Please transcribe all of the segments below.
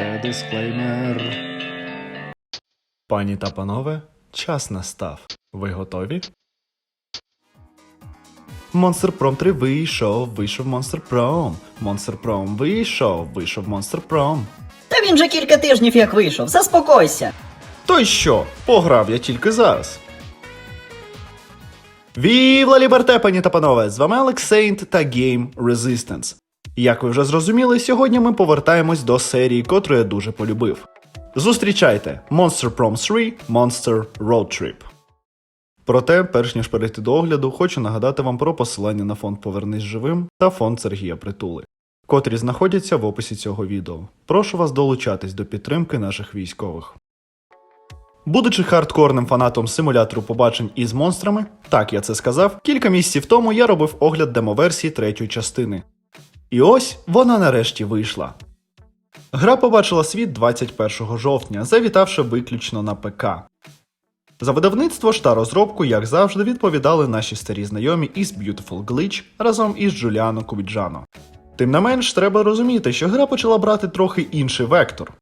Це дисклеймер. Пані та панове, час настав. Ви готові? Monster Prom 3 вийшов, вийшов Monster Prom. Monster Prom вийшов, вийшов Monster Prom. Та він же кілька тижнів як вийшов, заспокойся. То й що? Пограв я тільки зараз. Вівла Ліберте, пані та панове! З вами Алекс Сейнт та Game Resistance. Як ви вже зрозуміли, сьогодні ми повертаємось до серії, котру я дуже полюбив. Зустрічайте Monster Prom 3 Monster Road Trip. Проте, перш ніж перейти до огляду, хочу нагадати вам про посилання на фонд Повернись живим та фонд Сергія Притули, котрі знаходяться в описі цього відео. Прошу вас долучатись до підтримки наших військових. Будучи хардкорним фанатом симулятору побачень із монстрами, так я це сказав, кілька місяців тому я робив огляд демоверсії третьої частини. І ось вона нарешті вийшла. Гра побачила світ 21 жовтня, завітавши виключно на ПК. За видавництво ж та розробку, як завжди, відповідали наші старі знайомі із Beautiful Glitch разом із Джуліано Кубіджано. Тим не менш, треба розуміти, що гра почала брати трохи інший вектор.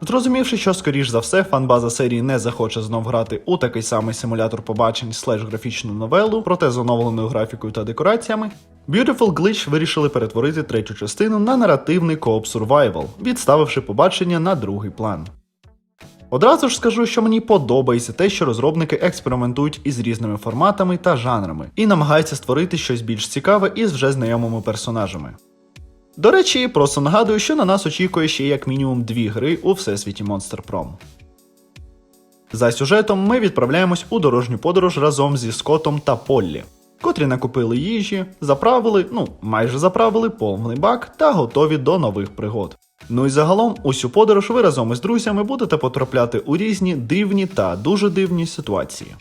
Зрозумівши, що скоріш за все фанбаза серії не захоче знов грати у такий самий симулятор побачень слеш графічну новелу, проте з оновленою графікою та декораціями, Beautiful Glitch вирішили перетворити третю частину на наративний кооп survival, відставивши побачення на другий план. Одразу ж скажу, що мені подобається те, що розробники експериментують із різними форматами та жанрами і намагаються створити щось більш цікаве із вже знайомими персонажами. До речі, просто нагадую, що на нас очікує ще як мінімум дві гри у всесвіті Monster Prom. За сюжетом ми відправляємось у дорожню подорож разом зі Скотом та Поллі, котрі накупили їжі, заправили, ну майже заправили повний бак та готові до нових пригод. Ну і загалом, усю подорож ви разом із друзями будете потрапляти у різні дивні та дуже дивні ситуації.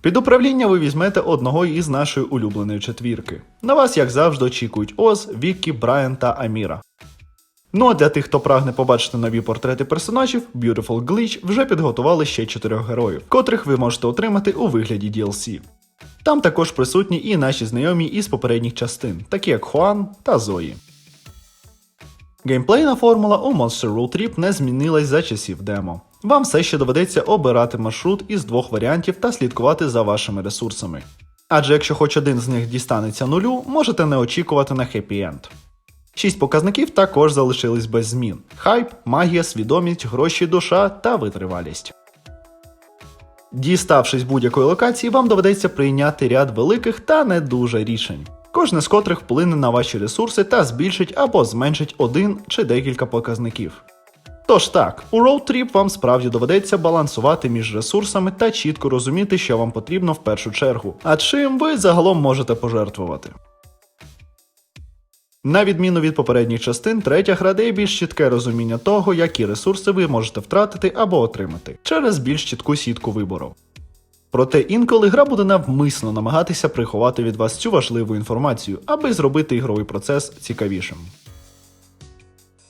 Під управління ви візьмете одного із нашої улюбленої четвірки. На вас, як завжди, очікують Оз, Віккі, Брайан та Аміра. Ну а для тих, хто прагне побачити нові портрети персонажів, Beautiful Glitch вже підготували ще чотирьох героїв, котрих ви можете отримати у вигляді DLC. Там також присутні і наші знайомі із попередніх частин, такі як Хуан та Зої. Геймплейна формула у Monster Road Trip не змінилась за часів демо. Вам все ще доведеться обирати маршрут із двох варіантів та слідкувати за вашими ресурсами. Адже якщо хоч один з них дістанеться нулю, можете не очікувати на хеппі-енд. Шість показників також залишились без змін: хайп, магія, свідомість, гроші, душа та витривалість. Діставшись будь-якої локації, вам доведеться прийняти ряд великих та не дуже рішень, кожне з котрих вплине на ваші ресурси та збільшить або зменшить один чи декілька показників. Тож так, у Road Trip вам справді доведеться балансувати між ресурсами та чітко розуміти, що вам потрібно в першу чергу, а чим ви загалом можете пожертвувати. На відміну від попередніх частин, третя гра дає більш чітке розуміння того, які ресурси ви можете втратити або отримати через більш чітку сітку вибору. Проте інколи гра буде навмисно намагатися приховати від вас цю важливу інформацію, аби зробити ігровий процес цікавішим.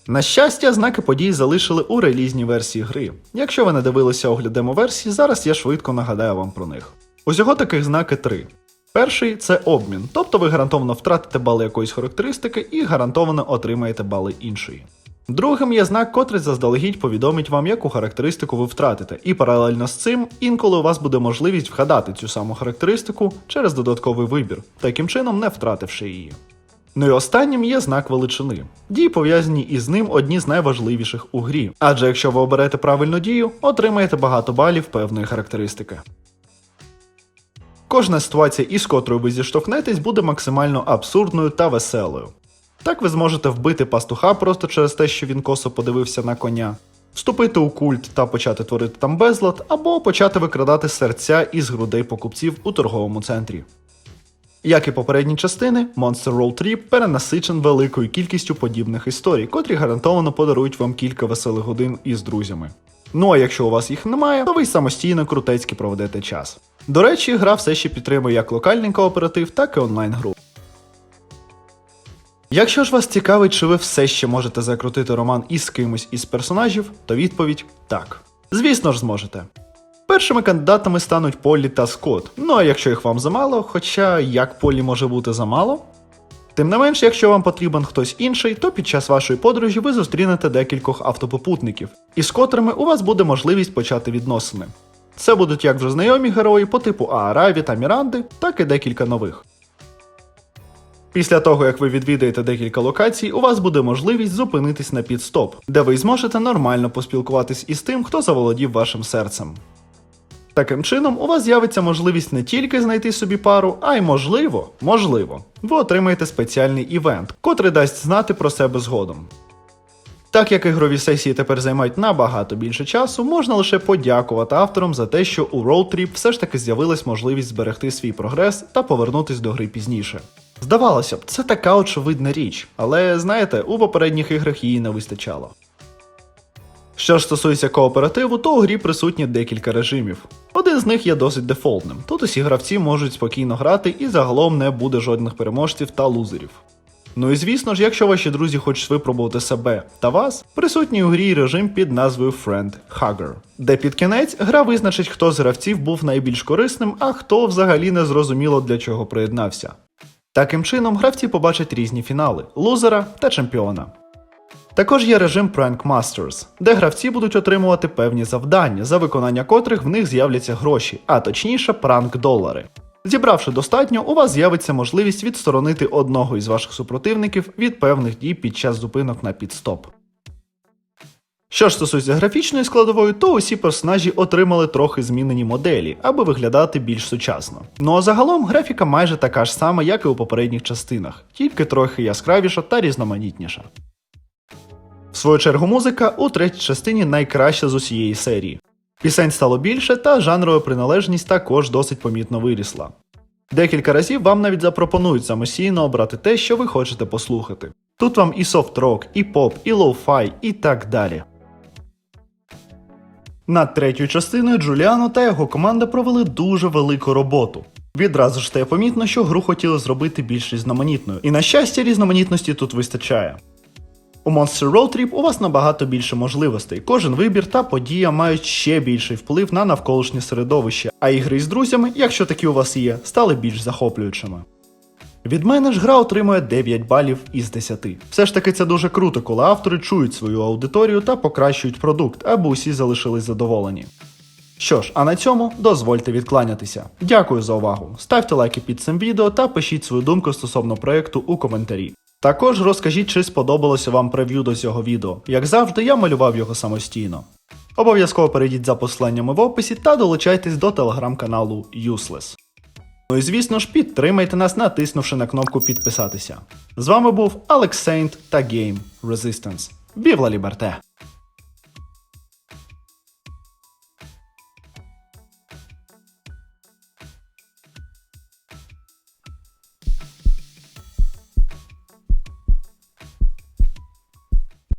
На щастя, знаки подій залишили у релізній версії гри. Якщо ви не дивилися огляд демо-версії, зараз я швидко нагадаю вам про них. Усього таких знаки три. Перший це обмін, тобто ви гарантовано втратите бали якоїсь характеристики і гарантовано отримаєте бали іншої. Другим є знак, котрий заздалегідь повідомить вам, яку характеристику ви втратите, і паралельно з цим інколи у вас буде можливість вгадати цю саму характеристику через додатковий вибір, таким чином не втративши її. Ну і останнім є знак величини. Дії пов'язані із ним одні з найважливіших у грі, адже якщо ви оберете правильну дію, отримаєте багато балів певної характеристики. Кожна ситуація, із котрою ви зіштовхнетесь, буде максимально абсурдною та веселою. Так ви зможете вбити пастуха просто через те, що він косо подивився на коня, вступити у культ та почати творити там безлад, або почати викрадати серця із грудей покупців у торговому центрі. Як і попередні частини, Monster Roll Trip перенасичен великою кількістю подібних історій, котрі гарантовано подарують вам кілька веселих годин із друзями. Ну а якщо у вас їх немає, то ви самостійно крутецьки проведете час. До речі, гра все ще підтримує як локальний кооператив, так і онлайн-гру. Якщо ж вас цікавить, чи ви все ще можете закрутити роман із кимось із персонажів, то відповідь так. Звісно ж зможете. Першими кандидатами стануть Полі та Скотт. Ну а якщо їх вам замало, хоча як Полі може бути замало? Тим не менш, якщо вам потрібен хтось інший, то під час вашої подорожі ви зустрінете декількох автопопутників, із котрими у вас буде можливість почати відносини. Це будуть як вже знайомі герої по типу Аараві та Міранди, так і декілька нових. Після того, як ви відвідаєте декілька локацій, у вас буде можливість зупинитись на підстоп, де ви зможете нормально поспілкуватись із тим, хто заволодів вашим серцем. Таким чином, у вас з'явиться можливість не тільки знайти собі пару, а й можливо, можливо, ви отримаєте спеціальний івент, котрий дасть знати про себе згодом. Так як ігрові сесії тепер займають набагато більше часу, можна лише подякувати авторам за те, що у Road Trip все ж таки з'явилась можливість зберегти свій прогрес та повернутись до гри пізніше. Здавалося б, це така очевидна річ, але знаєте, у попередніх іграх її не вистачало. Що ж стосується кооперативу, то у грі присутні декілька режимів. Один з них є досить дефолтним. Тут усі гравці можуть спокійно грати і загалом не буде жодних переможців та лузерів. Ну і звісно ж, якщо ваші друзі хочуть випробувати себе та вас, присутній у грі режим під назвою Friend Hugger, де під кінець гра визначить, хто з гравців був найбільш корисним, а хто взагалі не зрозуміло для чого приєднався. Таким чином, гравці побачать різні фінали лузера та чемпіона. Також є режим Prank Masters, де гравці будуть отримувати певні завдання, за виконання котрих в них з'являться гроші, а точніше пранк долари. Зібравши достатньо, у вас з'явиться можливість відсторонити одного із ваших супротивників від певних дій під час зупинок на підстоп. Що ж стосується графічної складової, то усі персонажі отримали трохи змінені моделі, аби виглядати більш сучасно. Ну а загалом графіка майже така ж сама, як і у попередніх частинах, тільки трохи яскравіша та різноманітніша. В свою чергу, музика у третій частині найкраща з усієї серії. Пісень стало більше, та жанрова приналежність також досить помітно вирісла. Декілька разів вам навіть запропонують самостійно обрати те, що ви хочете послухати. Тут вам і софт-рок, і поп, і лоу-фай, і так далі. Над третьою частиною Джуліано та його команда провели дуже велику роботу. Відразу ж стає помітно, що гру хотіли зробити більш різноманітною, і на щастя, різноманітності тут вистачає. У Monster Road Trip у вас набагато більше можливостей. Кожен вибір та подія мають ще більший вплив на навколишнє середовище, а ігри із друзями, якщо такі у вас є, стали більш захоплюючими. Від мене ж гра отримує 9 балів із 10. Все ж таки це дуже круто, коли автори чують свою аудиторію та покращують продукт, аби усі залишились задоволені. Що ж, а на цьому дозвольте відкланятися. Дякую за увагу. Ставте лайки під цим відео та пишіть свою думку стосовно проєкту у коментарі. Також розкажіть, чи сподобалося вам прев'ю до цього відео. Як завжди, я малював його самостійно. Обов'язково перейдіть за посиланнями в описі та долучайтесь до телеграм-каналу Useless. Ну і звісно ж, підтримайте нас, натиснувши на кнопку підписатися. З вами був Алекс Сейнт та Game Resistance. Вівла Ліберте!